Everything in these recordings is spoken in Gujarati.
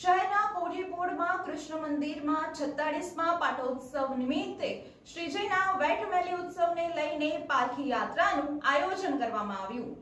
શહેરના કોઠીપોળમાં કૃષ્ણ મંદિરમાં છત્તાળીસમાં પાટોત્સવ નિમિત્તે શ્રીજીના વેટમેલી ઉત્સવને લઈને પાલખી યાત્રાનું આયોજન કરવામાં આવ્યું.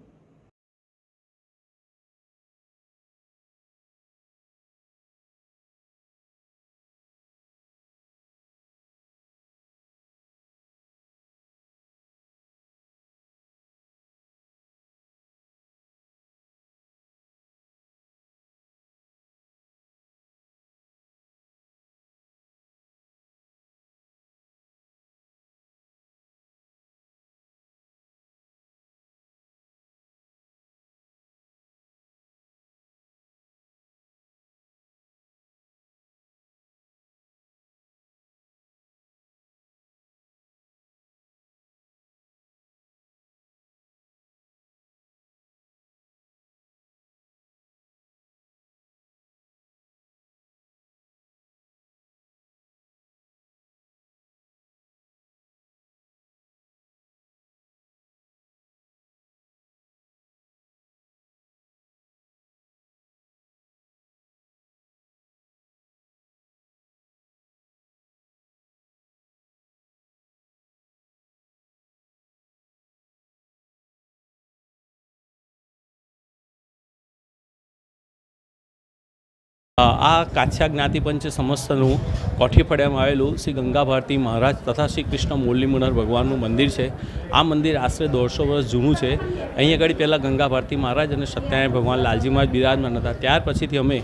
આ કાછિયા જ્ઞાતિપંચ સમસ્તનું કોઠીફળિયામાં આવેલું શ્રી ગંગા ભારતી મહારાજ તથા શ્રી કૃષ્ણ મુરલી ભગવાનનું મંદિર છે. આ મંદિર આશરે દોઢસો વર્ષ જૂનું છે. અહીં આગળ પહેલાં ગંગા ભારતી મહારાજ અને સત્યનારાયણ ભગવાન, લાલજી મહારાજ બિરાજમાન હતા. ત્યાર પછીથી અમે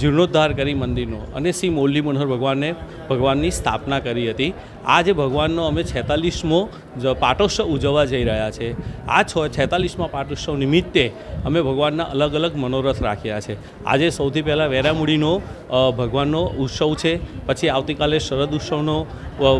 જીર્ણોદ્ધાર કરી મંદિરનો અને શ્રી મુરલી ભગવાનને ભગવાનની સ્થાપના કરી હતી. આ જે ભગવાનનો અમે છેતાલીસમો પાટોત્સવ ઉજવવા જઈ રહ્યા છે. આ છ, છેતાલીસમાં પાટોત્સવ નિમિત્તે અમે ભગવાનના અલગ અલગ મનોરથ રાખ્યા છે. આજે સૌથી પહેલાં વેરામુડીનો અ, ભગવાનનો ઉત્સવ છે. પછી આવતીકાલે શરદ ઉત્સવનો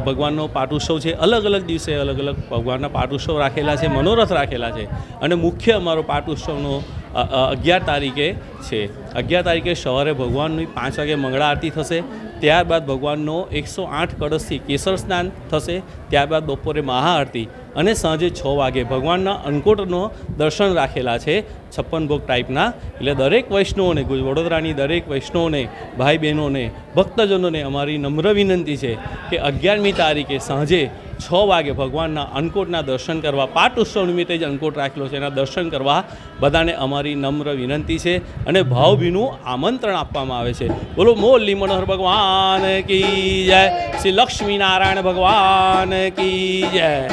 ભગવાનનો પાટ ઉત્સવ છે. અલગ અલગ દિવસે અલગ અલગ ભગવાનના પાટોત્સવ રાખેલા છે મનોરથ રાખેલા છે. અને મુખ્ય અમારો પાટોત્સવનો અ, અ, અગિયાર તારીખે છે. અગિયાર તારીખે સવારે ભગવાનની પાંચ વાગે મંગળા આરતી થશે, ત્યારબાદ ભગવાનનો એકસો આઠ કળશથી કેસર સ્નાન થશે, ત્યારબાદ બપોરે મહાઆરતી અને સાંજે છ વાગે ભગવાનના અન્નકોટનો દર્શન રાખેલા છે છપ્પન ભોગ ટાઈપના. એટલે દરેક વૈષ્ણવોને વડોદરાની દરેક વૈષ્ણવોને ભાઈ બહેનોને ભક્તજનોને અમારી નમ્ર વિનંતી છે કે અગિયારમી તારીખે સાંજે છ વાગે ભગવાનના અન્નકોટના દર્શન કરવા પાટ ઉત્સવ નિમિત્તે જ અન્નકોટ રાખેલો છે, એના દર્શન કરવા બધાને અમારી નમ્ર વિનંતી છે અને ભાવભીનું આમંત્રણ આપવામાં આવે છે. બોલો, મોલી મનોહર ભગવાન કી જય. શ્રી લક્ષ્મીનારાયણ ભગવાન કી જય.